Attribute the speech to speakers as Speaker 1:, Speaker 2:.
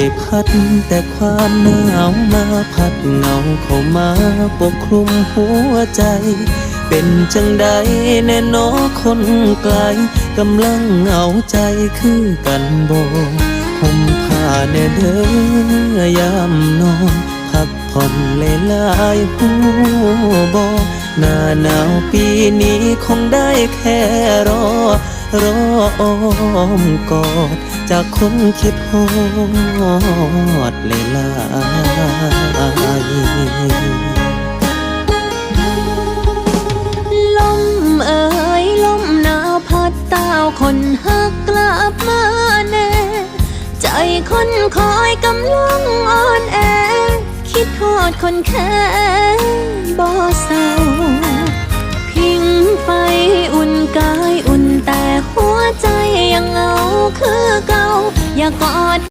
Speaker 1: ได้พัด แต่ความหนาวมาพัดเงาเข้ามาปกคลุมหัวใจ เป็นจังใดแน่นอคนไกลกำลังเหงาใจคือกันโบผมผ้าแน่เด้อยามนอนพักผ่อนหลายๆหูบ่หน้าหนาวปีนี้คงได้แค่รอ รออ้อมกอด จากคนคิดฮอดเลยลาย
Speaker 2: ลมเอ่ยลมหนาวพัดต้าคนหักกลับมาแน่ ใจคนคอยกำลังอ่อนแอ คิดทอดคนแค่บ่ายอุ่น